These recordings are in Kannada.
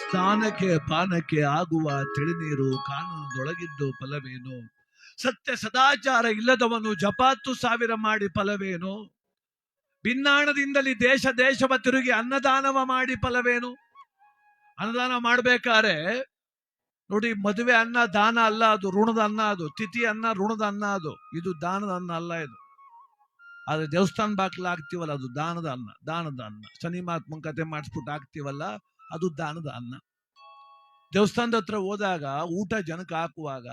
ಸ್ನಾನಕ್ಕೆ ಪಾನಕ್ಕೆ ಆಗುವ ತಿಳಿನೀರು ಕಾನೂನದೊಳಗಿದ್ದು ಫಲವೇನು? ಸತ್ಯ ಸದಾಚಾರ ಇಲ್ಲದವನು ಜಪಾತ್ತು ಸಾವಿರ ಮಾಡಿ ಫಲವೇನು? ಭಿನ್ನಾಣದಿಂದಲೇ ದೇಶ ದೇಶವ ತಿರುಗಿ ಅನ್ನದಾನವ ಮಾಡಿ ಫಲವೇನು? ಅನ್ನದಾನ ಮಾಡ್ಬೇಕಾರೆ ನೋಡಿ, ಮದುವೆ ಅನ್ನ, ದಾನ ಅಲ್ಲ ಅದು, ಋಣದ ಅನ್ನ ಅದು, ತಿಥಿ ಅನ್ನ, ಋಣದ ಅನ್ನ ಅದು, ಇದು ದಾನದ ಅನ್ನ ಅಲ್ಲ ಇದು. ಆದ್ರೆ ದೇವಸ್ಥಾನ ಬಾಕ್ಲ ಹಾಕ್ತಿವಲ್ಲ, ಅದು ದಾನದ ಅನ್ನ ದಾನದ ಅನ್ನ. ಶನಿ ಮಹಾತ್ಮನ್ ಕತೆ ಮಾಡಿಸ್ಬಿಟ್ಟು ಹಾಕ್ತಿವಲ್ಲ ಅದು ದಾನದ ಅನ್ನ. ದೇವಸ್ಥಾನದ ಹತ್ರ ಹೋದಾಗ ಊಟ ಜನಕ್ಕೆ ಹಾಕುವಾಗ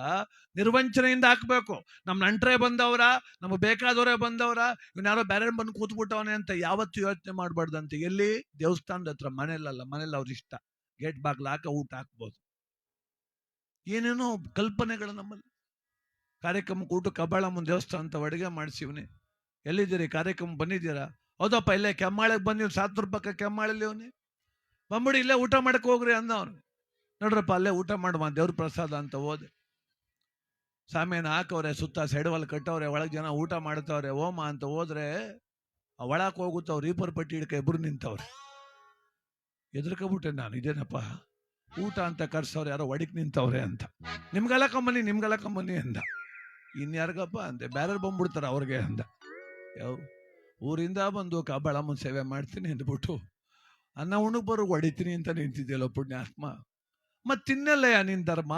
ನಿರ್ವಂಚನೆಯಿಂದ ಹಾಕ್ಬೇಕು. ನಮ್ಮ ನಂಟ್ರೆ ಬಂದವರ, ನಮ್ಮ ಬೇಕಾದವರೇ ಬಂದವರ ಇವ್ನ್ಯಾರೋ ಬೇರೆ ಬಂದು ಕೂತ್ಬಿಟ್ಟವನೇ ಅಂತ ಯಾವತ್ತು ಯೋಚನೆ ಮಾಡ್ಬಾರ್ದಂತೆ. ಎಲ್ಲಿ? ದೇವಸ್ಥಾನದ ಹತ್ರ, ಮನೆಯಲ್ಲಲ್ಲ ಮನೇಲಿ ಅವ್ರ ಇಷ್ಟ. ಗೇಟ್ ಬಾಗ್ಲ ಹಾಕ, ಊಟ ಹಾಕ್ಬೋದು. ಏನೇನೋ ಕಲ್ಪನೆಗಳು ನಮ್ಮಲ್ಲಿ. ಕಾರ್ಯಕ್ರಮಕ್ಕೆ ಊಟ ಮುಂದೆ ದೇವಸ್ಥಾನ ಅಂತ ಅಡುಗೆ ಮಾಡಿಸಿವ್ನಿ ಎಲ್ಲಿದ್ದೀರಿ? ಕಾರ್ಯಕ್ರಮ ಬಂದಿದ್ದೀರಾ? ಹೌದಪ್ಪ, ಇಲ್ಲೇ ಕೆಮ್ಮಾಳಿಗೆ ಬಂದಿವ್ ಸಾತ್ ರೂಪಾಯಿ ಕೆಮ್ಮಾಳಲ್ಲಿ ಅವನಿ. ಬಂಬಿಡಿ ಇಲ್ಲೇ ಊಟ ಮಾಡಕ್ ಹೋಗ್ರಿ ಅಂದ ಅವನು ನೋಡ್ರಪ್ಪ, ಅಲ್ಲೇ ಊಟ ಮಾಡುವ, ದೇವ್ರ ಪ್ರಸಾದ ಅಂತ ಹೋದೆ ಸಾಮಿಯನ್ನು ಹಾಕವ್ರೆ, ಸುತ್ತ ಸೆಡವಲ್ ಕಟ್ಟವ್ರೆ, ಒಳಗೆ ಜನ ಊಟ ಮಾಡ್ತವ್ರೆ ಓಮ ಅಂತ ಹೋದ್ರೆ ಒಳಕ್ ಹೋಗುತ್ತವ್ರು ರೀಪರ್ ಪಟ್ಟಿ ಹಿಡ್ಕ ಇಬ್ರು ನಿಂತವ್ರೆ. ಎದುರ್ಕೊಬಿಟ್ಟೆ ನಾನು, ಇದೇನಪ್ಪ? ಊಟ ಅಂತ ಕರ್ಸವ್ರೆ ಯಾರೋ ಒಡಿಕ್ ನಿಂತವ್ರೆ ಅಂತ. ನಿಮ್ಗೆಲ್ಲ ಕಂಬನಿ ನಿಮ್ಗೆಲ್ಲ ಕಂಬನಿ ಅಂದ. ಇನ್ಯಾರಿಗಪ್ಪ ಅಂದೆ ಬ್ಯಾರೆ ಬಂದ್ಬಿಡ್ತಾರೆ ಅವ್ರಿಗೆ ಅಂದ. ಯಾವ ಊರಿಂದ ಬಂದು ಕಬ್ಬಾಳಮ್ಮನ ಸೇವೆ ಮಾಡ್ತೀನಿ ಅಂದ್ಬಿಟ್ಟು ಅನ್ನ ಉಣಗ್ ಬರೋ ಹೊಡಿತೀನಿ ಅಂತ ನಿಂತಿದ್ಯಲ್ಲ ಪುಣ್ಯಾತ್ಮ ಮತ್ ತಿನ್ನಲ್ಲಯ್ಯ ನಿನ್ ಧರ್ಮ.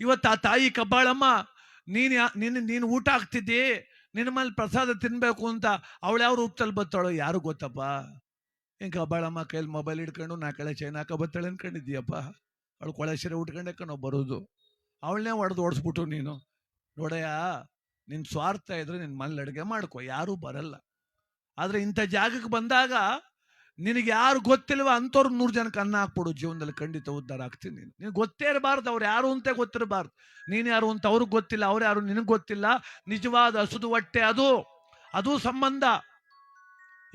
ಇವತ್ತು ಆ ತಾಯಿ ಕಬ್ಬಾಳಮ್ಮ, ನೀನ್ ಯಾ- ನೀನ್ ಊಟ ಆಗ್ತಿದ್ದಿ ನಿನ್ನ ಮೇಲೆ ಪ್ರಸಾದ ತಿನ್ಬೇಕು ಅಂತ ಅವಳು ಯಾವ ರೂಪದಲ್ಲಿ ಬತ್ತಾಳೋ ಯಾರು ಗೊತ್ತಪ್ಪ? ಹಿಂಗೆ ಕಬ್ಬಾಳಮ್ಮ, ಕೈಲಿ ಮೊಬೈಲ್ ಹಿಡ್ಕೊಂಡು ನಾ ಕಳೆ ಚೈನ್ ಹಾಕ ಬತ್ತಾಳೆ ಅನ್ಕೊಂಡಿದ್ದೀಯಪ್ಪ. ಅವಳು ಕೊಳೆ ಸೀರೆ ಉಟ್ಕೊಂಡೆ ಕಣೋ ಬರೋದು. ಅವಳನ್ನೇ ಹೊಡೆದು ಓಡಿಸ್ಬಿಟ್ಟು ನೀನು. ನೋಡಯ್ಯ, ನಿನ್ ಸ್ವಾರ್ಥ ಇದ್ರೆ ನಿನ್ ಮನೇಲಿ ಅಡುಗೆ ಮಾಡ್ಕೊ, ಯಾರೂ ಬರಲ್ಲ. ಆದ್ರೆ ಇಂಥ ಜಾಗಕ್ಕೆ ಬಂದಾಗ ನಿನಗೆ ಯಾರು ಗೊತ್ತಿಲ್ವ ಅಂಥವ್ರು ನೂರು ಜನಕ್ಕೆ ಅನ್ನ ಹಾಕ್ಬಿಡು, ಜೀವನದಲ್ಲಿ ಖಂಡಿತ ಉದ್ಧಾರ ಆಗ್ತೀನಿ ನೀನು. ಗೊತ್ತೇ ಇರಬಾರ್ದು, ಅವ್ರು ಯಾರು ಅಂತ ಗೊತ್ತಿರಬಾರ್ದು. ನೀನು ಯಾರು ಅಂತ ಅವ್ರಿಗೆ ಗೊತ್ತಿಲ್ಲ, ಅವ್ರು ಯಾರು ನಿನಗೆ ಗೊತ್ತಿಲ್ಲ. ನಿಜವಾದ ಹಸುದು ಹೊಟ್ಟೆ ಅದು. ಅದು ಸಂಬಂಧ.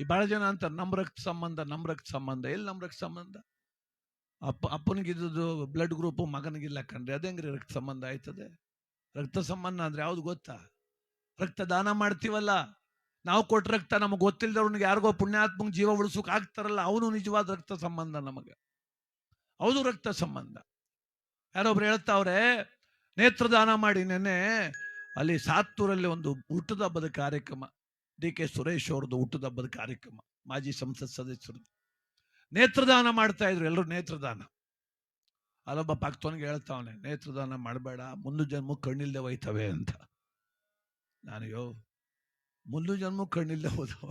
ಈ ಬಹಳ ಜನ ಅಂತ ನಮ್ಮ ರಕ್ತ ಸಂಬಂಧ ನಮ್ಮ ರಕ್ತ ಸಂಬಂಧ. ಎಲ್ಲಿ ನಮ್ಮ ರಕ್ತ ಸಂಬಂಧ? ಅಪ್ಪ ಅಪ್ಪನಿಗಿದ್ದು ಬ್ಲಡ್ ಗ್ರೂಪ್ ಮಗನಿಗಿಲ್ಲ ಕಣ್ರಿ. ಅದೇಂಗ್ರಿ ರಕ್ತ ಸಂಬಂಧ ಆಯ್ತದೆ? ರಕ್ತ ಸಂಬಂಧ ಅಂದ್ರೆ ಯಾವ್ದು ಗೊತ್ತಾ? ರಕ್ತ ದಾನ ಮಾಡ್ತೀವಲ್ಲ. ನಾವು ಕೊಟ್ಟ ರಕ್ತ ನಮಗೆ ಗೊತ್ತಿಲ್ಲದವ್ನಿಗೆ ಯಾರಿಗೋ ಪುಣ್ಯಾತ್ಮಕ ಜೀವ ಉಳಿಸೋಕೆ ಆಗ್ತಾರಲ್ಲ, ಅವನು ನಿಜವಾದ ರಕ್ತ ಸಂಬಂಧ ನಮಗೆ. ಹೌದು ರಕ್ತ ಸಂಬಂಧ. ಯಾರೊಬ್ರು ಹೇಳ್ತಾವ್ರೆ, ನೇತ್ರದಾನ ಮಾಡಿ ನೆನ್ನೆ ಅಲ್ಲಿ ಸಾತ್ತೂರಲ್ಲಿ ಒಂದು ಹುಟ್ಟದ ಹಬ್ಬದ ಕಾರ್ಯಕ್ರಮ, ಡಿ ಕೆ ಸುರೇಶ್ ಅವ್ರದ್ದು ಹುಟ್ಟದ ಹಬ್ಬದ ಕಾರ್ಯಕ್ರಮ, ಮಾಜಿ ಸಂಸತ್ ಸದಸ್ಯರು ನೇತ್ರದಾನ ಮಾಡ್ತಾ ಇದ್ರು ಎಲ್ಲರೂ ನೇತ್ರದಾನ. ಅಲ್ಲೊಬ್ಬ ಪಕ್ತವನಿಗೆ ಹೇಳ್ತಾವನೆ, ನೇತ್ರದಾನ ಮಾಡಬೇಡ, ಮುಂದೆ ಜನ್ಮ ಕಣ್ಣಿಲ್ದೆ ಹೋಯ್ತವೆ ಅಂತ. ನಾನು, ಯೋ ಮುಂದು ಜನ್ಮ ಕಣ್ಣಿಲ್ಲ ಹೋದವ.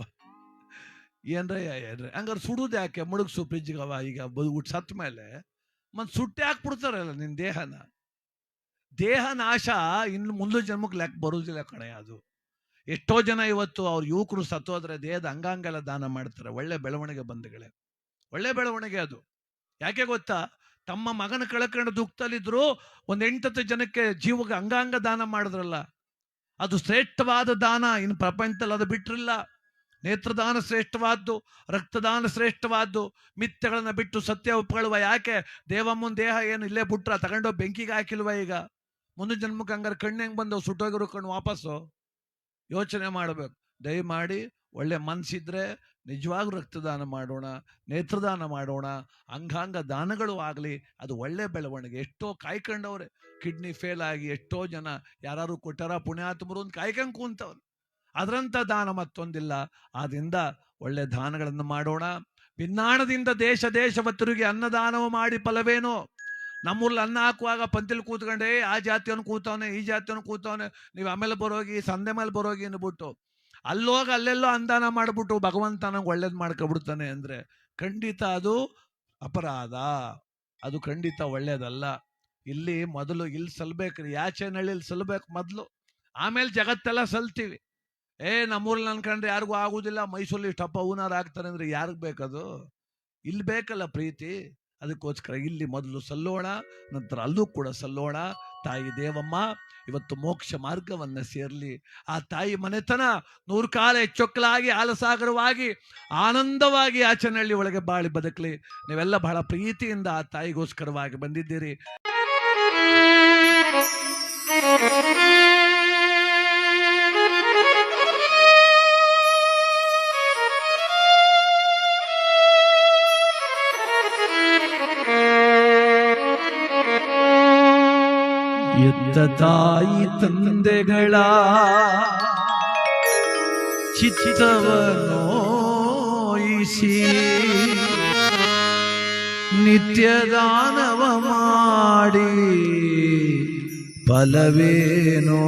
ಏನ್ರ ಏನ್ರ? ಹಂಗಾರೆ ಸುಡುದು ಯಾಕೆ? ಮುಳುಗ್ಸು ಫ್ರಿಜ್ಗವ ಈಗ ಬದುಗುಟ್ ಸತ್ತ ಮೇಲೆ. ಮತ್ ಸುಟ್ಟಿ ಹಾಕ್ಬಿಡ್ತಾರಲ್ಲ ನಿನ್ ದೇಹನ. ದೇಹ ನಾಶ, ಇನ್ನು ಮುಂದೆ ಜನ್ಮಕ್ಕೆ ಲೆಕ್ಕ ಬರೋದಿಲ್ಲ ಕಣೆ ಅದು. ಎಷ್ಟೋ ಜನ ಇವತ್ತು ಅವ್ರ ಯುವಕರು ಸತ್ತೋದ್ರೆ ದೇಹದ ಅಂಗಾಂಗೆಲ್ಲ ದಾನ ಮಾಡ್ತಾರೆ. ಒಳ್ಳೆ ಬೆಳವಣಿಗೆ ಬಂಧುಗಳೇ. ಒಳ್ಳೆ ಬೆಳವಣಿಗೆ ಅದು. ಯಾಕೆ ಗೊತ್ತಾ? ತಮ್ಮ ಮಗನ ಕಳ್ಕೊಂಡು ದುಃಖದಲ್ಲಿದ್ರು ಒಂದ್ ಎಂಟತ್ತು ಜನಕ್ಕೆ ಜೀವಕ್ಕೆ ಅಂಗಾಂಗ ದಾನ ಮಾಡಿದ್ರಲ್ಲ. ಅದು ಶ್ರೇಷ್ಠವಾದ ದಾನ. ಇನ್ನು ಪ್ರಪಂಚದಲ್ಲಿ ಅದು ಬಿಟ್ಟಿರಲಿಲ್ಲ. ನೇತ್ರದಾನ ಶ್ರೇಷ್ಠವಾದ್ದು, ರಕ್ತದಾನ ಶ್ರೇಷ್ಠವಾದ್ದು. ಮಿಥ್ಯಗಳನ್ನು ಬಿಟ್ಟು ಸತ್ಯ ಒಪ್ಕೊಳ್ಳುವ ಯಾಕೆ? ದೇವಮ್ಮನ ದೇಹ ಏನು? ಇಲ್ಲೇ ಬಿಟ್ರ ತಗೊಂಡೋ ಬೆಂಕಿಗೆ ಹಾಕಿಲ್ವ ಈಗ? ಮುಂದಿನ ಜನ್ಮಕ್ಕೆ ಹಂಗಾರೆ ಕಣ್ಣು ಹೆಂಗೆ ಬಂದವು? ಸುಟ್ಟೋಗಿರು ಕಣ್ಣು ವಾಪಸ್ಸು? ಯೋಚನೆ ಮಾಡಬೇಕು. ದಯಮಾಡಿ ಒಳ್ಳೆ ಮನ್ಸಿದ್ರೆ ನಿಜವಾಗ್ಲೂ ರಕ್ತದಾನ ಮಾಡೋಣ, ನೇತ್ರದಾನ ಮಾಡೋಣ, ಅಂಗಾಂಗ ದಾನಗಳು ಆಗಲಿ, ಅದು ಒಳ್ಳೆ ಬೆಳವಣಿಗೆ. ಎಷ್ಟೋ ಕಾಯ್ಕೊಂಡವ್ರೆ. ಕಿಡ್ನಿ ಫೇಲ್ ಆಗಿ ಎಷ್ಟೋ ಜನ ಯಾರು ಕೊಟ್ಟಾರ ಪುಣ್ಯಾತ್ಮರು ಅಂತ ಕಾಯ್ಕೊಂಡ್ ಕೂಂತವ್ರು. ಅದರಂತ ದಾನ ಮತ್ತೊಂದಿಲ್ಲ. ಆದ್ರಿಂದ ಒಳ್ಳೆ ದಾನಗಳನ್ನು ಮಾಡೋಣ. ಭಿನ್ನಾಣದಿಂದ ದೇಶ ದೇಶ ಭತ್ತರಿಗೆ ಅನ್ನದಾನವ ಮಾಡಿ ಫಲವೇನೋ? ನಮ್ಮೂರಲ್ಲಿ ಅನ್ನ ಹಾಕುವಾಗ ಪಂತಿಲ್ ಕೂತ್ಕೊಂಡೆ ಆ ಜಾತಿಯವನು ಕೂತವನೆ, ಈ ಜಾತಿಯವನು ಕೂತವನೆ. ನೀವು ಆಮೇಲೆ ಬರೋಗಿ, ಸಂದೆ ಮೇಲೆ ಬರೋಗಿ ಅಂದ್ಬಿಟ್ಟು ಅಲ್ಲೋಗಿ ಅಲ್ಲೆಲ್ಲೋ ಅಂದಾನ ಮಾಡ್ಬಿಟ್ಟು ಭಗವಂತ ನಂಗೆ ಒಳ್ಳೇದು ಮಾಡ್ಕೊಬಿಡ್ತಾನೆ ಅಂದ್ರೆ ಖಂಡಿತ ಅದು ಅಪರಾಧ. ಅದು ಖಂಡಿತ ಒಳ್ಳೇದಲ್ಲ. ಇಲ್ಲಿ ಮೊದಲು ಇಲ್ಲಿ ಸಲ್ಬೇಕ್ರಿ ಯಾಚೆನಹಳ್ಳಿಲಿ ಸಲ್ಬೇಕು ಮೊದಲು. ಆಮೇಲೆ ಜಗತ್ತೆಲ್ಲ ಸಲ್ತೀವಿ. ಏ, ನಮ್ಮೂರಲ್ಲಿ ಅನ್ಕೊಂಡ್ರೆ ಯಾರಿಗೂ ಆಗುದಿಲ್ಲ, ಮೈಸೂರಲ್ಲಿ ಇಷ್ಟಪ್ಪ ಓನರ್ ಆಗ್ತಾರೆ ಅಂದ್ರೆ ಯಾರಿಗ್ ಬೇಕದು? ಇಲ್ಲಿ ಬೇಕಲ್ಲ ಪ್ರೀತಿ. ಅದಕ್ಕೋಸ್ಕರ ಇಲ್ಲಿ ಮೊದಲು ಸಲ್ಲೋಣ, ನಂತರ ಅಲ್ಲೂ ಕೂಡ ಸಲ್ಲೋಣ. ತಾಯಿ ದೇವಮ್ಮ, ಇವತ್ತು ಮೋಕ್ಷ ಮಾರ್ಗವನ್ನ ಸೇರ್ಲಿ. ಆ ತಾಯಿ ಮನೆತನ ನೂರು ಕಾಲ ಹೆಚ್ಚೊಕ್ಕಲಾಗಿ ಆಲಸಾಗರವಾಗಿ, ಆನಂದವಾಗಿ ಆಚನಹಳ್ಳಿ ಒಳಗೆ ಬಾಳಿ ಬದುಕಲಿ. ನೀವೆಲ್ಲ ಬಹಳ ಪ್ರೀತಿಯಿಂದ ಆ ತಾಯಿಗೋಸ್ಕರವಾಗಿ ಬಂದಿದ್ದೀರಿ. ತಾಯಿ ತಂದೆಗಳ ಚಿತ್ತವನೋಯಿಸಿ ನಿತ್ಯ ದಾನವ ಮಾಡಿ ಫಲವೇನೋ?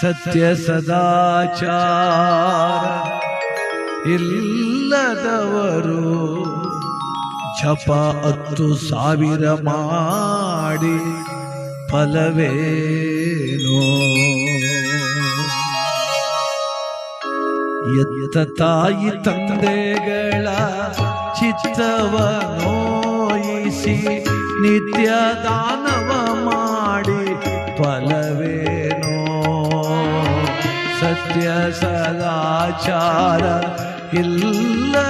ಸತ್ಯ ಸದಾಚಾರ ಇಲ್ಲದವರು ಜಪ ಹತ್ತು ಸಾವಿರ ಮಾಡಿ ಫಲವೇನೋ? ಎತ್ತ ತಾಯಿ ತಂದೆಗಳ ಚಿತ್ತವ ನೋಯಿಸಿ ನಿತ್ಯ ದಾನವ ಮಾಡಿ ಫಲವೇನೋ? ಸತ್ಯ ಸದಾಚಾರ ಇಲ್ಲದವರು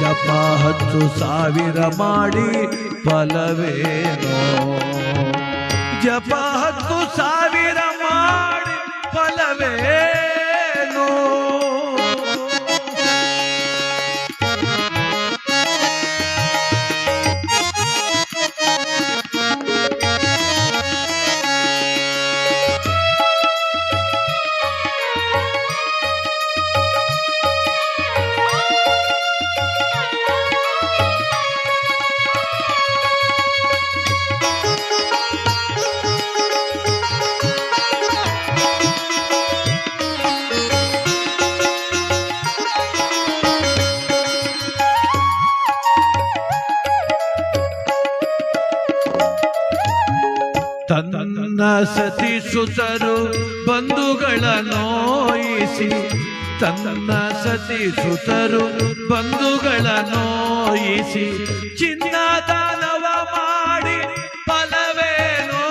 ಜಪ ಹತ್ತು ಸಾವಿರ ಮಾಡಿ ಫಲವೇನೋ. ಜಪ ಹತ್ತು ಸಾವಿರ ಮಾಡಿ ಫಲವೇನೋ. ಸುತರು ಬಂಧುಗಳ ನೋಯಿಸಿ, ತನ್ನ ಸತಿ ಸುತರು ಬಂಧುಗಳ ನೋಯಿಸಿ ಚಿನ್ನದ ದಾನವ ಮಾಡಿ ಫಲವೇನೋ?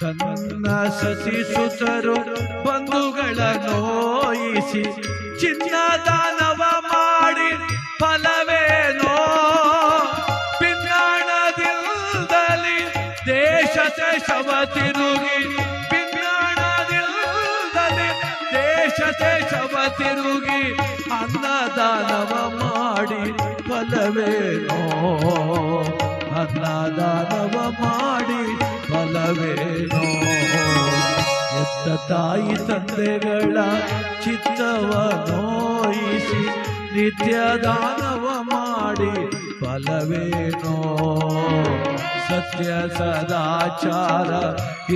ತನ್ನ ಸತಿ ಸುತರು ಬಂಧುಗಳ ನೋಯಿಸಿ ಚಿನ್ನ ಫಲವೇನೋ ಅನ್ನದಾನವ ಮಾಡಿ ಫಲವೇನೋ ಎತ್ತ ತಾಯಿ ತಂದೆಗಳ ಚಿತ್ತವ ನೋಯಿಸಿ ನಿತ್ಯ ದಾನವ ಮಾಡಿ ಫಲವೇನೋ ಸತ್ಯ ಸದಾಚಾರ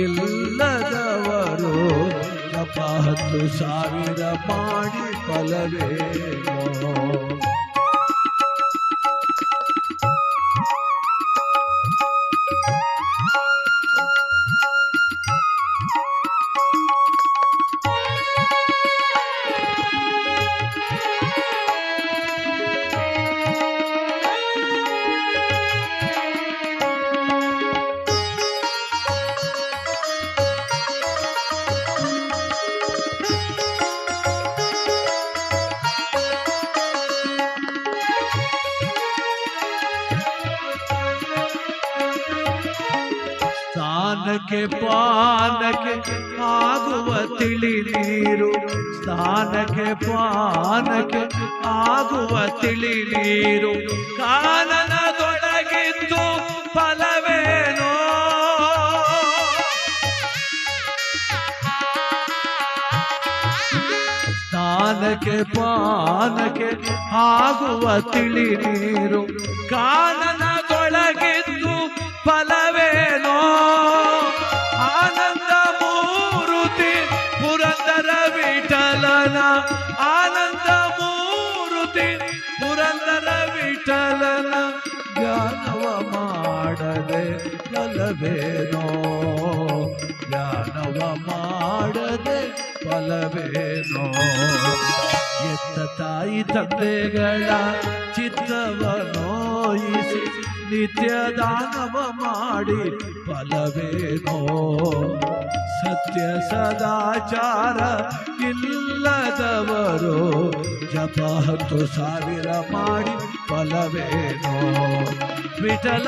ಇಲ್ಲದವರು ಜಪ ಹತ್ತು ಸಾವಿರ ಮಾಡಿ ಫಲವೇನೋ ಸ್ನಾನಕ್ಕೆ ಪಾನಕ್ಕೆ ಆಗುವ ತಿಳಿಲೀರು ಕಾನನದೊಳಗಿದ್ದು ಫಲವೇನೋ? ಸ್ನಾನಕ್ಕೆ ಪಾನಕ್ಕೆ ಆಗುವ ತಿಳಿಲೀರು ನೀರು ಕಾನನದೊಳಗಿದ್ದು ಫಲವೇನೋ? ಆನಂದ ಫಲವೇನೋ ಜ್ಞಾನವ ಮಾಡದೆ ಫಲವೇನೋ ಎತ್ತ ತಾಯಿ ತಂದೆಗಳ ಚಿತ್ತವ ನೋಯಿಸಿ ನಿತ್ಯ ದಾನವ ಮಾಡಿ ಫಲವೇನೋ ಸತ್ಯ ಸದಾಚಾರ ಇಲ್ಲದವರು ಜಪ ಹತ್ತು ಸಾವಿರ ಮಾಡಿ ಫಲವೇನೋ ವಿಠಲ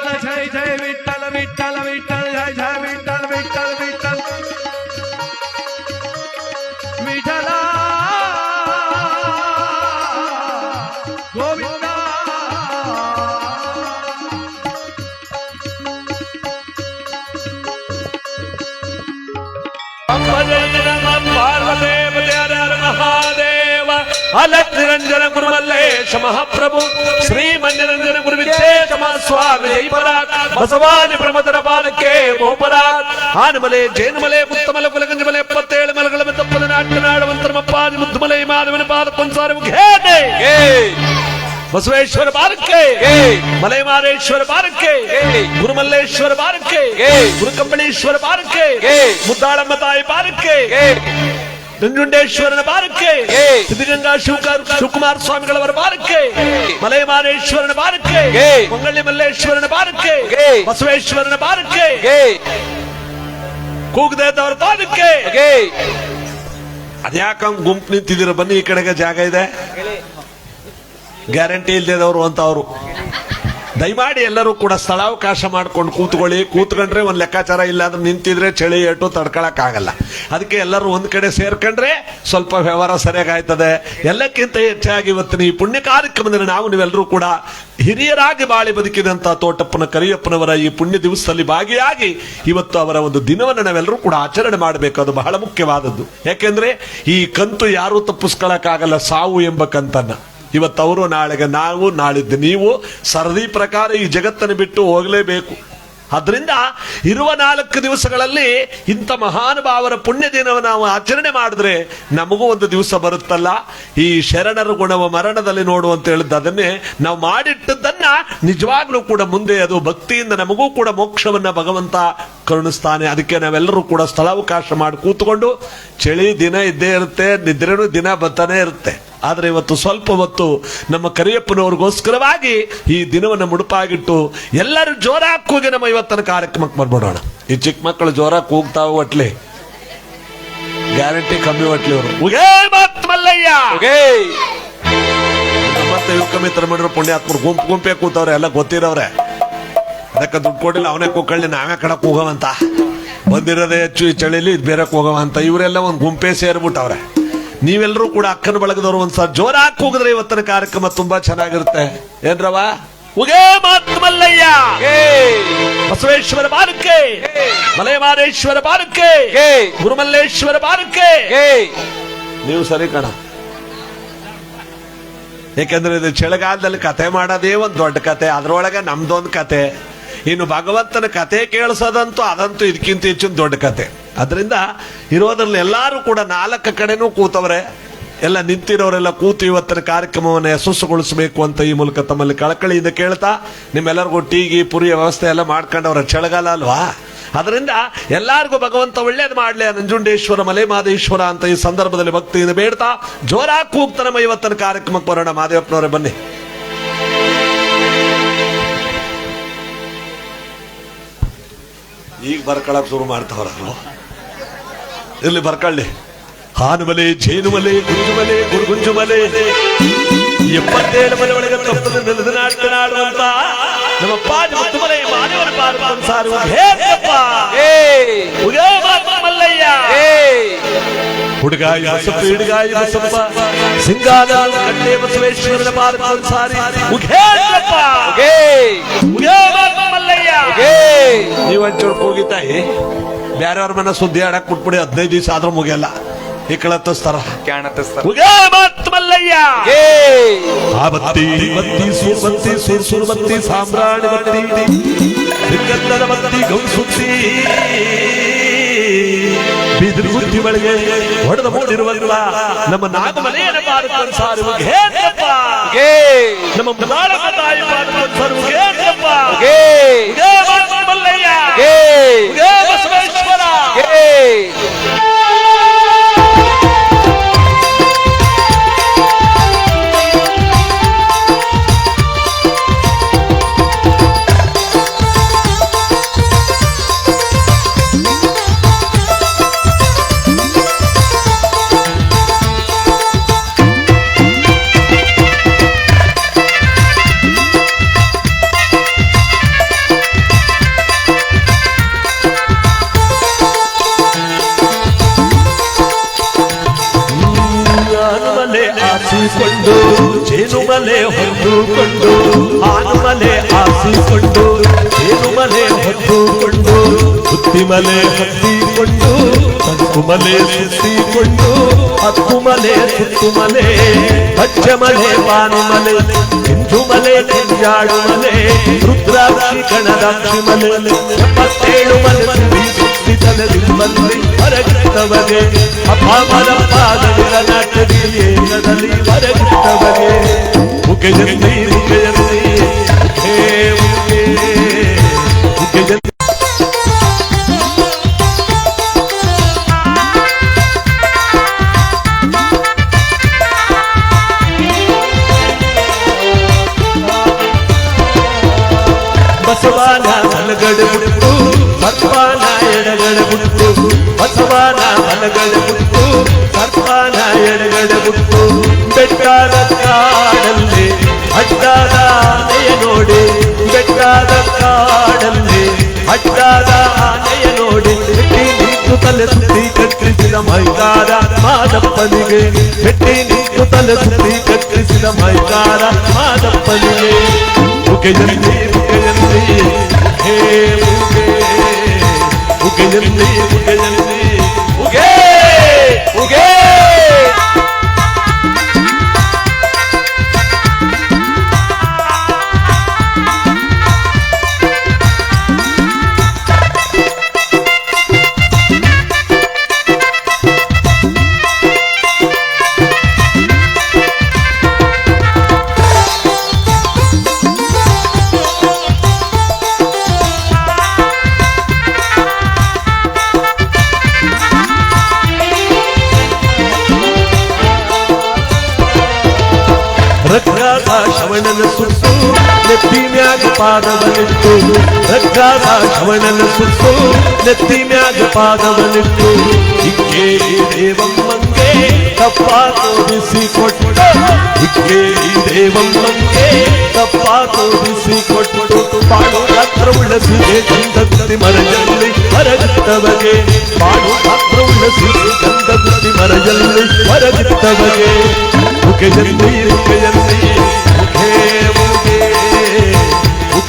మహాప్రభు శ్రీ మంజరంజన గురు స్వామి బసవాని ప్రమదర బాలకే మోపరాక్ ఆనమలే జైనమలే ఉత్తమల పులగంజమలే పత్తేళ్ళ మలగల తప్పల నాట్యనాడ మంత్రమప్పాది ముద్దుమలై మాధవన పాద పంసారు ఘేటే బసవేశ్వర బారకే మలయమారేశ్వర బారకే గురుమల్లేశ్వర బారకే గురుకంపణేశ్వర బారకే ముద్దాళమ్మ తాయి బారకే ನಂಜುಂಡೇಶ್ವರನ ಬಾರಕ್ಕೆ. ಸಿದ್ಧಗಂಗಾ ಶಿವಕಾರ ಶಿವಕುಮಾರ ಸ್ವಾಮಿಗಳವರ ಬಾರಕ್ಕೆ. ಮಲೆಮಾರೇಶ್ವರನ ಬಾರಕ್ಕೆ. ಮಂಗಳಿ ಮಲ್ಲೇಶ್ವರನ ಬಾರಕ್ಕೆ. ಬಸವೇಶ್ವರನ ಬಾರಕ್ಕೆ. ಕೂಗದೇದವರ ಬಾರಕ್ಕೆ ಅದ್ಯಾಕ ಗುಂಪು ನಿಂತಿದ್ದೀರ ಬನ್ನಿ ಈ ಕಡೆಗೆ ಜಾಗ ಇದೆ. ಗ್ಯಾರಂಟಿ ಇಲ್ದೇದವರು ಅಂತ ಅವರು. ದಯಮಾಡಿ ಎಲ್ಲರೂ ಕೂಡ ಸ್ಥಳಾವಕಾಶ ಮಾಡ್ಕೊಂಡು ಕೂತ್ಕೊಳ್ಳಿ. ಕೂತ್ಕೊಂಡ್ರೆ ಒಂದು ಲೆಕ್ಕಾಚಾರ ಇಲ್ಲ ಅಂದ್ರೆ ನಿಂತಿದ್ರೆ ಚಳಿ ಏಟು ತಡ್ಕೊಳಕ್ಕಾಗಲ್ಲ. ಅದಕ್ಕೆ ಎಲ್ಲರೂ ಒಂದು ಕಡೆ ಸೇರ್ಕೊಂಡ್ರೆ ಸ್ವಲ್ಪ ವ್ಯವಹಾರ ಸರಿಯಾಗಾಯ್ತದೆ. ಎಲ್ಲಕ್ಕಿಂತ ಹೆಚ್ಚಾಗಿ ಇವತ್ತಿನ ಈ ಪುಣ್ಯ ಕಾರ್ಯಕ್ರಮದಲ್ಲಿ ನಾವು ನೀವೆಲ್ಲರೂ ಕೂಡ ಹಿರಿಯರಾಗಿ ಬಾಳಿ ಬದುಕಿದಂಥ ತೋಟಪ್ಪನ, ಕರಿಯಪ್ಪನವರ ಈ ಪುಣ್ಯ ದಿವಸದಲ್ಲಿ ಭಾಗಿಯಾಗಿ ಇವತ್ತು ಅವರ ಒಂದು ದಿನವನ್ನು ನಾವೆಲ್ಲರೂ ಕೂಡ ಆಚರಣೆ ಮಾಡಬೇಕು. ಅದು ಬಹಳ ಮುಖ್ಯವಾದದ್ದು. ಯಾಕೆಂದ್ರೆ ಈ ಕಂತು ಯಾರೂ ತಪ್ಪಿಸ್ಕೊಳಕ್ಕಾಗಲ್ಲ ಸಾವು ಎಂಬ ಕಂತನ್ನ. ಇವತ್ತವರು ನಾಳೆಗೆ ನಾವು, ನಾಳಿದ್ದು ನೀವು, ಸರದಿ ಪ್ರಕಾರ ಈ ಜಗತ್ತನ್ನು ಬಿಟ್ಟು ಹೋಗಲೇಬೇಕು. ಅದರಿಂದ ಇರುವ ನಾಲ್ಕು ದಿವಸಗಳಲ್ಲಿ ಇಂಥ ಮಹಾನುಭಾವರ ಪುಣ್ಯ ದಿನವನ್ನು ನಾವು ಆಚರಣೆ ಮಾಡಿದ್ರೆ ನಮಗೂ ಒಂದು ದಿವಸ ಬರುತ್ತಲ್ಲ. ಈ ಶರಣರ ಗುಣವ ಮರಣದಲ್ಲಿ ನೋಡು ಅಂತ ಹೇಳಿದ್ದು ಅದನ್ನೇ ನಾವು ಮಾಡಿಟ್ಟದ್ದನ್ನ ನಿಜವಾಗ್ಲೂ ಕೂಡ ಮುಂದೆ ಅದು ಭಕ್ತಿಯಿಂದ ನಮಗೂ ಕೂಡ ಮೋಕ್ಷವನ್ನ ಭಗವಂತ ಕರುಣಿಸ್ತಾನೆ. ಅದಕ್ಕೆ ನಾವೆಲ್ಲರೂ ಕೂಡ ಸ್ಥಳಾವಕಾಶ ಮಾಡಿ ಕೂತ್ಕೊಂಡು ಚಳಿ ದಿನ ಇದ್ದೇ ಇರುತ್ತೆ, ನಿದ್ರೆನು ದಿನ ಬರ್ತಾನೆ ಇರುತ್ತೆ. ಆದ್ರೆ ಇವತ್ತು ಸ್ವಲ್ಪ ಹೊತ್ತು ನಮ್ಮ ಕರಿಯಪ್ಪನವ್ರಿಗೋಸ್ಕರವಾಗಿ ಈ ದಿನವನ್ನು ಮುಡುಪಾಗಿಟ್ಟು ಎಲ್ಲರೂ ಜೋರಾಗಿ ಕೂಗಿ ನಮ್ಮ ಇವತ್ತಿನ ಕಾರ್ಯಕ್ರಮಕ್ಕೆ ಬರ್ಬಿಡೋಣ. ಈ ಚಿಕ್ಕ ಮಕ್ಕಳು ಜೋರಾಗಿ ಕೂಗ್ತಾವ ಒಟ್ಲಿ ಗ್ಯಾರಂಟಿ ಕಮ್ಮಿ ಒಟ್ಲಿ ಅವರು ಮಲ್ಲಯ್ಯ! ಮತ್ತೆ ಇವ್ರ ಮಿತ್ರ ಮಾಡಿರೋ ಪುಣ್ಯಾತ್ಮರು ಗುಂಪು ಗುಂಪೆ ಕೂತವ್ರೆ ಎಲ್ಲ ಗೊತ್ತಿರೋರೆ ಅದಕ್ಕೆ ದುಡ್ಡು ಕೊಡಿಲ್ಲ ಅವನೇ ಕೂಕಳ್ಳಿ ನಾವೇ ಕಡಕ್ ಹೋಗವಂತ. ಬಂದಿರೋದೇ ಹೆಚ್ಚು ಈ ಚಳಿಲಿ ಇದು ಬೇರೆ ಹೋಗವಂತ. ಇವರೆಲ್ಲ ಒಂದು ಗುಂಪೇ ಸೇರ್ಬಿಟ್ಟವ್ರೆ. ನೀವೆಲ್ಲರೂ ಕೂಡ ಅಕ್ಕನ ಬಳಗದವ್ರು ಒಂದ್ಸಲ ಜೋರಾಗಿ ಕೂಗಿದ್ರೆ ಇವತ್ತಿನ ಕಾರ್ಯಕ್ರಮ ತುಂಬಾ ಚೆನ್ನಾಗಿರುತ್ತೆ. ಏನ್ರವ ಉಗೇ ಮಾತ್ ಮಲ್ಲಯ್ಯ! ಬಸವೇಶ್ವರ ಬಾರಕ್ಕೆ! ಮಲೆಮಾರೇಶ್ವರ ಬಾರಕ್ಕೆ! ಗುರುಮಲ್ಲೇಶ್ವರ ಬಾರಕ್ಕೆ! ನೀವು ಸರಿ ಕಣ. ಯಾಕಂದ್ರೆ ಇದು ಚಳಿಗಾಲದಲ್ಲಿ ಕತೆ ಮಾಡೋದೇ ಒಂದು ದೊಡ್ಡ ಕತೆ, ಅದರೊಳಗೆ ನಮ್ದೊಂದು ಕತೆ. ಇನ್ನು ಭಗವಂತನ ಕತೆ ಕೇಳಿಸೋದಂತೂ ಅದಂತೂ ಇದಕ್ಕಿಂತ ಹೆಚ್ಚಿನ ದೊಡ್ಡ ಕತೆ. ಅದರಿಂದ ಇರೋದ್ರಲ್ಲಿ ಎಲ್ಲರೂ ಕೂಡ ನಾಲ್ಕು ಕಡೆನೂ ಕೂತವ್ರೆ. ಎಲ್ಲ ನಿಂತಿರೋರೆಲ್ಲ ಕೂತು ಇವತ್ತಿನ ಕಾರ್ಯಕ್ರಮವನ್ನು ಯಶಸ್ಸುಗೊಳಿಸಬೇಕು ಅಂತ ಈ ಮೂಲಕ ತಮ್ಮಲ್ಲಿ ಕಳಕಳಿಯಿಂದ ಕೇಳ್ತಾ, ನಿಮ್ಮೆಲ್ಲರಿಗೂ ಟೀಗಿ ಪುರಿ ವ್ಯವಸ್ಥೆ ಎಲ್ಲ ಮಾಡ್ಕೊಂಡವ್ರ. ಚಳಿಗಾಲ ಅಲ್ವಾ? ಅದರಿಂದ ಎಲ್ಲಾರ್ಗೂ ಭಗವಂತ ಒಳ್ಳೇದು ಮಾಡಲಿ, ನಂಜುಂಡೇಶ್ವರ ಮಲೆ ಮಾದೇಶ್ವರ ಅಂತ ಈ ಸಂದರ್ಭದಲ್ಲಿ ಭಕ್ತಿಯಿಂದ ಬೇಡ್ತಾ, ಜೋರಾಗಿ ನಮ್ಮ ಇವತ್ತಿನ ಕಾರ್ಯಕ್ರಮಕ್ಕೆ ಬರೋಣ. ಮಾದೇವಪ್ಪನವರೇ, ಬನ್ನಿ. ಈಗ ಬರ್ಕೊಳಕ್ ಶುರು ಮಾಡ್ತಾವ್ರ ಇಲ್ಲಿ ಬರ್ಕೊಳ್ಳಿ. ಹಾನುಮಲೆ, ಜೇನುಮಲೆ, ಗುಂಜುಮಲೆ, ಗುರುಗುಂಜುಮಲೆ. ಎಪ್ಪತ್ತೇಳು ಮನೆ ಒಳಗೆ ತಪ್ಪಲು ನಾಟಕ ನಾಡುವಂತ ನಮ್ಮ ಪಾಜ ಮತ್ತು ಮಲೆ ಮಾನವರ ಪಾರ್ವತನ ಸಾರುವ ಹೇಗಪ್ಪ ಉಗೇ ಮಾತ ಮಲ್ಲಯ್ಯ. ಹುಡುಗ ಬಸಪ್ಪ ಹುಡುಗ ಬಸಪ್ಪ. ಸಿಂಗಾದ ಕಟ್ಟೆ ಬಸವೇಶ್ವರನ ಪಾರ್ವತನ ಸಾರಿ ಉಗೇಪ್ಪ ಉಗೇ ಮಾತ ಮಲ್ಲಯ್ಯ. ನೀವ್ ಒಂಚೂರು ಹೋಗಿತಾಯಿ ಬ್ಯಾರೆಯವ್ರ ಮನೆ ಸುದ್ದಿ ಆಡಕ್ ಬಿಟ್ಬಿಡಿ ಹದಿನೈದು ದಿವಸ ಆದ್ರೂ ಮುಗಿಯಲ್ಲ. ಈ ಕಳತ್ತಿಸ್ತಾರ ಉಗೇ ಮಾತ್ ಮಲ್ಲಯ್ಯ! ಆ ಬತ್ತಿ ಬತ್ತಿ ಸೂರ್ ಬತ್ತಿ ಸೂರ್ ಸೂರ್ ಸಾಮ್ರಾಣಿ ಬತ್ತಿ ಸಿಕ್ಕಂದದ ಬತ್ತಿ ಗೌಸುತ್ತಿ. ಬಿದಿರು ಬುದ್ಧಿ ಒಳಗೆ ಹೊಡೆದ ಮೂಡಿರುವಂತ ನಮ್ಮ ನಾಗಮನೆಯನ ಪಾರ್ವತನ ಸಾರುವ ನಮ್ಮ ಮುದಾಳಮ್ಮ ತಾಯಿ ಪಾರ್ವತನ ಸಾರುವ ಮಲ್ಲಯ್ಯ! ಬಸವೇಶ್ವರ! ಆಸಿಕೊಂಡು ಜೇನುಮಲೆ ಹೊತ್ತುಕೊಂಡು ಆನುಮಲೆ ಆಸಿಕೊಂಡು ಜೇನುಮಲೆ ಹೊತ್ತುಕೊಂಡು ಸುತ್ತಿಮಲೆ ಹತ್ತಿಕೊಂಡು ಹತ್ತುಮಲೆ ಸುತ್ತಿಕೊಂಡು ಹತ್ತುಮಲೆ ಸುತ್ತುಮಲೆ ಪಚ್ಚಮಲೆ ಪಾನುಮಲೆ ಕೆಂಜುಮಲೆ ಕೆಂಜಾಡುಮಲೆ ರುದ್ರಾಕ್ಷಿ ಕಣದಾಕ್ಷಿ ಮಲೆ ಎಪ್ಪತ್ತೇಳು ಮಲೆ चल दिलबन भरगतवगे अपामर पादर नाटदिये नदली भरगतवगे मुके जंदी मुके जंदी हे मुके मुके जंदी ಸರ್ಪಾನ ಎಡಗಡೆ ಬಿಟ್ಟು ಬಸವಾನ ಮಲಗಡೆ ಬಿಟ್ಟು ಸರ್ಪಾನ ಎಡಗಡೆ ಬಿಟ್ಟು ಬೆಟ್ಟಾದ ಕಾಡಲ್ಲಿ ಅಡ್ಡಾದ ಆನೆಯ ನೋಡಿ ಬೆಟ್ಟಾದ ಕಾಡಲ್ಲಿ ಅಡ್ಡಾದ ಆನೆಯ ನೋಡಿ ಬೆಟ್ಟಿ ನಿಂತು ತಲೆ ಸುತ್ತಿ ಕತ್ತರಿಸಿದ ಮೈಕಾರ ಮಾದಪ್ಪನಿಗೆ ಬೆಟ್ಟಿ ನಿಂತು ತಲೆ ಸುತ್ತಿ ಕತ್ತರಿಸಿದ ಮೈಕಾರ ಮಾದಪ್ಪನಿಗೆ ಮುಖಜಂತಿ ಮುಖಜಂತಿ ಹೇ ಮುಖೇ ఉగెలంది ఉగెలంది ఉగే ఉగే ನೆತ್ತಿ ಮ್ಯಾಗ ಪಾದವನಿಟ್ಟು ಇಕ್ಕೇರಿ ದೇವಮ್ಮಂಗೆ ತಪ್ಪ ತೋರಿಸಿ ಕೊಟ್ಟ ಇಕ್ಕೆ ದೇವಮ್ಮಂಗೆ ತಪ್ಪ ತೋರಿಸಿ ಕೊಟ್ಟು ಬಾಳು ಪಾತ್ರ ಉಳಿಸಿದೆ ಗಂಧಗುತ್ತಿ ಮರಜಲ್ಲಿ ಹೊರಗಿಟ್ಟವಗೆ ಪಾಡು ಪಾತ್ರ ಉಳಿಸಿದೆ ಗಂಧಗುತ್ತಿ ಮರಜಲ್ಲಿ ಹೊರಗಿಟ್ಟವಗೆ ಮುಖಜಂತಿ ಮುಖಜಂತಿ ಮುಖೇ ಮುಖೇ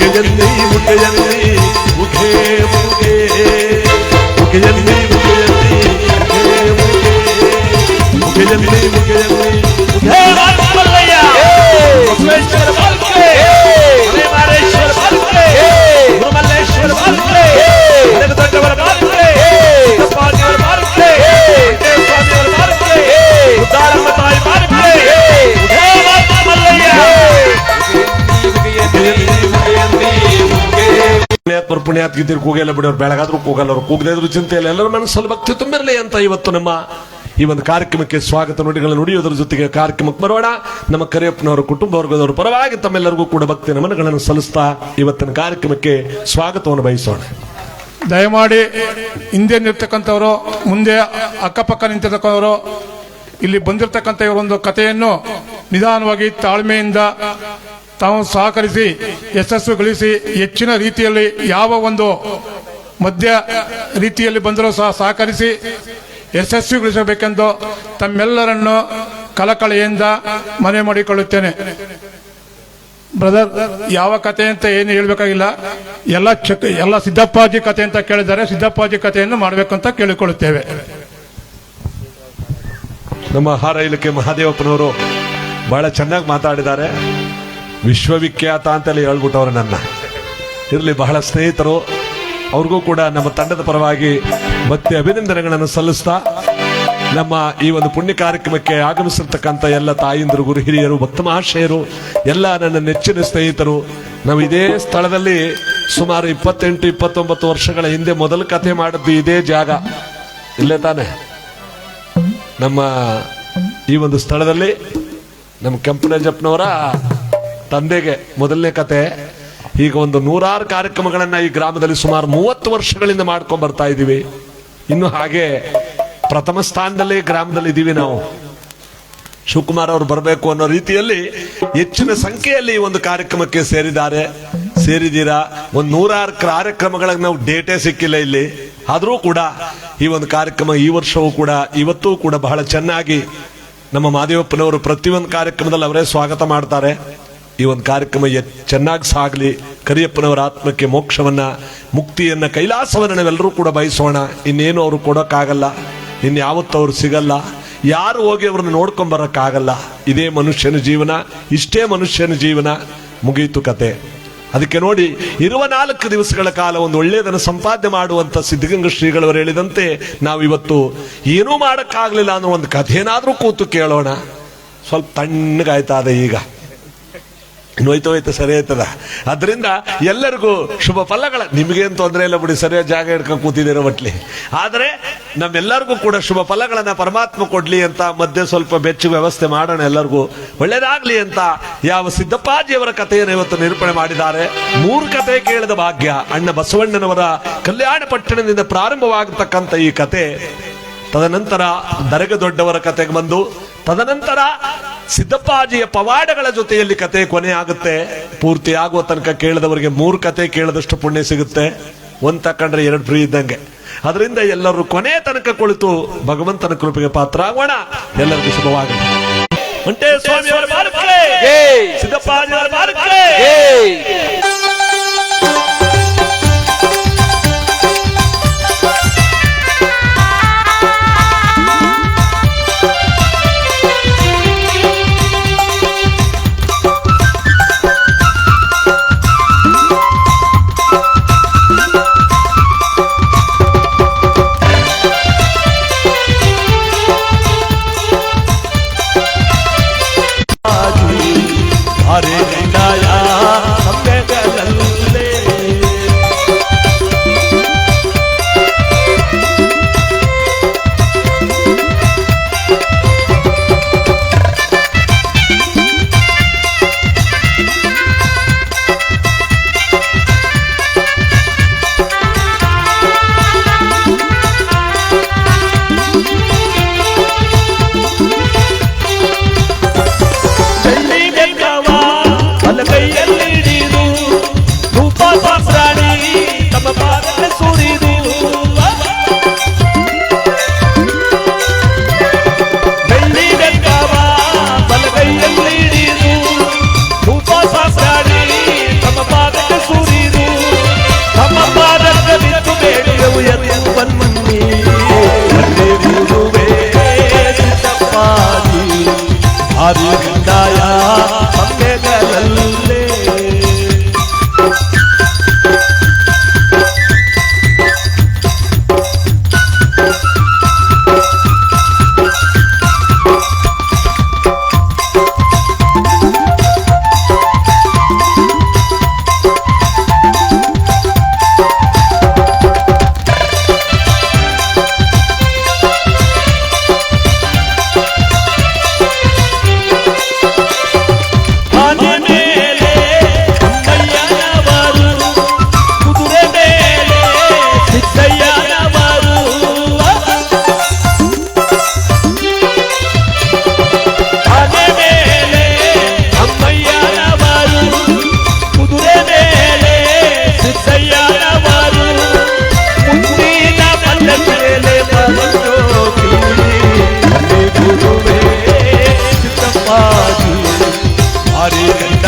ಮುಖಜಂತಿ ಮುಖಜಂತಿ ಮುಖೇ ಮುಖೇ ಮುಖಜಂತಿ ಮುಖಜಂತಿ ಮುಖೇ ಮುಖೇ ಮುಖಜಂತಿ ಮುಖಜಂತಿ ಪುಣ್ಯಾತ್ಮರು ಪುಣ್ಯಾತ್ಗಿದ್ದೀರಿ ಕೂಗಲ್ಲ ಬಿಡೋರು ಬೆಳಗಾದ್ರೂ ಕೂಗಲ್ಲ, ಅವ್ರು ಕೂಗದಿದ್ರು ಚಿಂತೆ ಇಲ್ಲ. ಎಲ್ಲರ ಮನಸ್ಸಲ್ಲಿ ಭಕ್ತಿ ತುಂಬಿರಲಿ ಅಂತ ಇವತ್ತು ನಮ್ಮ ಈ ಒಂದು ಕಾರ್ಯಕ್ರಮಕ್ಕೆ ಸ್ವಾಗತ ನುಡಿಗಳನ್ನು ನುಡಿಯೋದ್ರ ಜೊತೆಗೆ ಕಾರ್ಯಕ್ರಮಕ್ಕೆ ಬರೋಣ. ನಮ್ಮ ಕರಿಯಪ್ಪನವರ ಕುಟುಂಬ ವರ್ಗದವರ ಪರವಾಗಿ ತಮ್ಮೆಲ್ಲರಿಗೂ ಕೂಡ ಭಕ್ತಿ ನಮನಗಳನ್ನು ಸಲ್ಲಿಸ್ತಾ ಇವತ್ತಿನ ಕಾರ್ಯಕ್ರಮಕ್ಕೆ ಸ್ವಾಗತವನ್ನು ಬಯಸೋಣ. ದಯಮಾಡಿ ಹಿಂದೆ ನಿರ್ತಕ್ಕಂಥವರು ಮುಂದೆ ಅಕ್ಕಪಕ್ಕ ನಿಂತಿರ್ತಕ್ಕಂಥವರು, ಇಲ್ಲಿ ಬಂದಿರತಕ್ಕಂಥ ಇವರೊಂದು ಕಥೆಯನ್ನು ನಿಧಾನವಾಗಿ ತಾಳ್ಮೆಯಿಂದ ತಾವು ಸಹಕರಿಸಿ, ಯಶಸ್ವಿಗೊಳಿಸಿ ಹೆಚ್ಚಿನ ರೀತಿಯಲ್ಲಿ ಯಾವ ಒಂದು ಮಧ್ಯ ರೀತಿಯಲ್ಲಿ ಬಂದರೂ ಸಹ ಸಹಕರಿಸಿ ಯಶಸ್ವಿಗೊಳಿಸಬೇಕೆಂದು ತಮ್ಮೆಲ್ಲರನ್ನು ಕಲಕಳೆಯಿಂದ ಮನವಿ ಮಾಡಿಕೊಳ್ಳುತ್ತೇನೆ. ಬ್ರದರ್ ಯಾವ ಕತೆ ಅಂತ ಏನು ಹೇಳಬೇಕಾಗಿಲ್ಲ. ಎಲ್ಲ ಚಕ್, ಎಲ್ಲ ಸಿದ್ದಪ್ಪಾಜಿ ಕತೆ ಅಂತ ಕೇಳಿದ್ದಾರೆ. ಸಿದ್ದಪ್ಪಾಜಿ ಕಥೆಯನ್ನು ಮಾಡಬೇಕು ಅಂತ ಕೇಳಿಕೊಳ್ಳುತ್ತೇವೆ. ನಮ್ಮ ಹಾರ ಇಲಾಖೆ ಮಹಾದೇವಪ್ಪನವರು ಬಹಳ ಚೆನ್ನಾಗಿ ಮಾತಾಡಿದ್ದಾರೆ. ವಿಶ್ವವಿಖ್ಯಾತ ಅಂತಲೇ ಹೇಳ್ಬಿಟ್ಟವ್ರೆ ನನ್ನ. ಇರಲಿ, ಬಹಳ ಸ್ನೇಹಿತರು. ಅವ್ರಿಗೂ ಕೂಡ ನಮ್ಮ ತಂಡದ ಪರವಾಗಿ ಭಕ್ತಿ ಅಭಿನಂದನೆಗಳನ್ನು ಸಲ್ಲಿಸ್ತಾ, ನಮ್ಮ ಈ ಒಂದು ಪುಣ್ಯ ಕಾರ್ಯಕ್ರಮಕ್ಕೆ ಆಗಮಿಸಿರ್ತಕ್ಕಂಥ ಎಲ್ಲ ತಾಯಿಂದರು, ಗುರು ಹಿರಿಯರು ಭಕ್ತ ಮಹಾಶಯರು ಎಲ್ಲ ನನ್ನ ನೆಚ್ಚಿನ ಸ್ನೇಹಿತರು, ನಾವು ಇದೇ ಸ್ಥಳದಲ್ಲಿ ಸುಮಾರು ಇಪ್ಪತ್ತೆಂಟು, ಇಪ್ಪತ್ತೊಂಬತ್ತು ವರ್ಷಗಳ ಹಿಂದೆ ಮೊದಲು ಕಥೆ ಮಾಡಿದ್ದು ಇದೇ ಜಾಗ. ಇಲ್ಲೇ ತಾನೆ? ನಮ್ಮ ಈ ಒಂದು ಸ್ಥಳದಲ್ಲಿ ನಮ್ಮ ಕೆಂಪನಂಜಪ್ಪನವರ ತಂದೆಗೆ ಮೊದಲನೇ ಕತೆ, ಈಗ ಒಂದು ನೂರಾರು ಕಾರ್ಯಕ್ರಮಗಳನ್ನ ಈ ಗ್ರಾಮದಲ್ಲಿ ಸುಮಾರು ಮೂವತ್ತು ವರ್ಷಗಳಿಂದ ಮಾಡ್ಕೊಂಡು ಬರ್ತಾ ಇದ್ದೀವಿ ಇನ್ನು ಹಾಗೆ ಪ್ರಥಮ ಸ್ಥಾನದಲ್ಲಿ ಗ್ರಾಮದಲ್ಲಿ ಇದ್ದೀವಿ ನಾವು. ಶಿವಕುಮಾರ್ ಅವರು ಬರಬೇಕು ಅನ್ನೋ ರೀತಿಯಲ್ಲಿ ಹೆಚ್ಚಿನ ಸಂಖ್ಯೆಯಲ್ಲಿ ಈ ಒಂದು ಕಾರ್ಯಕ್ರಮಕ್ಕೆ ಸೇರಿದ್ದಾರೆ. ಸೇರಿದ್ದೀರಾ? ಒಂದು ನೂರಾರು ಕಾರ್ಯಕ್ರಮಗಳಿಗೆ ನಾವು ಡೇಟೇ ಸಿಕ್ಕಿಲ್ಲ ಇಲ್ಲಿ. ಆದರೂ ಕೂಡ ಈ ಒಂದು ಕಾರ್ಯಕ್ರಮ ಈ ವರ್ಷವೂ ಕೂಡ, ಇವತ್ತೂ ಕೂಡ ಬಹಳ ಚೆನ್ನಾಗಿ ನಮ್ಮ ಮಾದೇವಪ್ಪನವರು ಪ್ರತಿಯೊಂದು ಕಾರ್ಯಕ್ರಮದಲ್ಲಿ ಅವರೇ ಸ್ವಾಗತ ಮಾಡ್ತಾರೆ. ಈ ಒಂದು ಕಾರ್ಯಕ್ರಮ ಚೆನ್ನಾಗಿ ಸಾಗಲಿ. ಕರಿಯಪ್ಪನವರ ಆತ್ಮಕ್ಕೆ ಮೋಕ್ಷವನ್ನ, ಮುಕ್ತಿಯನ್ನ, ಕೈಲಾಸವನ್ನ ನಾವೆಲ್ಲರೂ ಕೂಡ ಬಯಸೋಣ. ಇನ್ನೇನು ಅವರು ಕೊಡೋಕ್ಕಾಗಲ್ಲ. ಇನ್ಯಾವತ್ತೂ ಅವರು ಸಿಗಲ್ಲ. ಯಾರು ಹೋಗಿ ಅವ್ರನ್ನ ನೋಡ್ಕೊಂಬರೋಕ್ಕಾಗಲ್ಲ ಇದೇ ಮನುಷ್ಯನ ಜೀವನ, ಇಷ್ಟೇ ಮನುಷ್ಯನ ಜೀವನ. ಮುಗಿಯಿತು ಕತೆ. ಅದಕ್ಕೆ ನೋಡಿ, ಇರುವ ನಾಲ್ಕು ದಿವಸಗಳ ಕಾಲ ಒಂದು ಒಳ್ಳೆಯದನ್ನು ಸಂಪಾದನೆ ಮಾಡುವಂತ ಸಿದ್ಧಗಂಗಾ ಶ್ರೀಗಳವರು ಹೇಳಿದಂತೆ ನಾವು ಇವತ್ತು ಏನೂ ಮಾಡೋಕ್ಕಾಗಲಿಲ್ಲ ಅನ್ನೋ ಒಂದು ಕಥೆನಾದ್ರೂ ಕೂತು ಕೇಳೋಣ. ಸ್ವಲ್ಪ ತಣ್ಣಗಾಯ್ತಾ ಅದೇ ಈಗ. ಇನ್ನು ಹೋಯ್ತು ಹೋಯ್ತು ಸರಿ ಆಯ್ತದ? ಅದರಿಂದ ಎಲ್ಲರಿಗೂ ಶುಭ ಫಲಗಳ ನಿಮಗೇನು ತೊಂದರೆ ಇಲ್ಲ ಬಿಡಿ, ಸರಿಯಾದ ಜಾಗ ಹಿಡ್ಕೊಂಡು ಕೂತಿದ್ದೀರೋ ಒಟ್ಲಿ. ಆದರೆ ನಮ್ಮೆಲ್ಲರಿಗೂ ಕೂಡ ಶುಭ ಫಲಗಳನ್ನು ಪರಮಾತ್ಮ ಕೊಡಲಿ ಅಂತ, ಮಧ್ಯೆ ಸ್ವಲ್ಪ ಬೆಚ್ಚು ವ್ಯವಸ್ಥೆ ಮಾಡೋಣ ಎಲ್ಲರಿಗೂ. ಒಳ್ಳೇದಾಗ್ಲಿ ಅಂತ ಯಾವ ಸಿದ್ದಪ್ಪಾಜಿಯವರ ಕಥೆಯನ್ನು ಇವತ್ತು ನಿರೂಪಣೆ ಮಾಡಿದ್ದಾರೆ. ಮೂರು ಕಥೆ ಕೇಳಿದ ಭಾಗ್ಯ, ಅಣ್ಣ ಬಸವಣ್ಣನವರ ಕಲ್ಯಾಣ ಪಟ್ಟಣದಿಂದ ಪ್ರಾರಂಭವಾಗತಕ್ಕಂಥ ಈ ಕತೆ ತದನಂತರ ದರಗ ದೊಡ್ಡವರ ಕತೆಗೆ ಬಂದು ತದನಂತರ ಸಿದ್ದಪ್ಪಾಜಿಯ ಪವಾಡಗಳ ಜೊತೆಯಲ್ಲಿ ಕತೆ ಕೊನೆ ಆಗುತ್ತೆ. ಪೂರ್ತಿ ಆಗುವ ತನಕ ಕೇಳಿದವರಿಗೆ ಮೂರು ಕತೆ ಕೇಳದಷ್ಟು ಪುಣ್ಯ ಸಿಗುತ್ತೆ. ಒಂದ್ ತಕೊಂಡ್ರೆ ಎರಡು ಫ್ರೀ ಇದ್ದಂಗೆ. ಅದರಿಂದ ಎಲ್ಲರೂ ಕೊನೆ ತನಕ ಕುಳಿತು ಭಗವಂತನ ಕೃಪೆಗೆ ಪಾತ್ರ ಆಗೋಣ ಎಲ್ಲರಿಗೂ ಶುಭವಾಗಲಿ. ಮಂಟೇ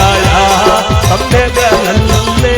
ಗಾಯ ಸಂಭೆಗಳಲ್ಲೇ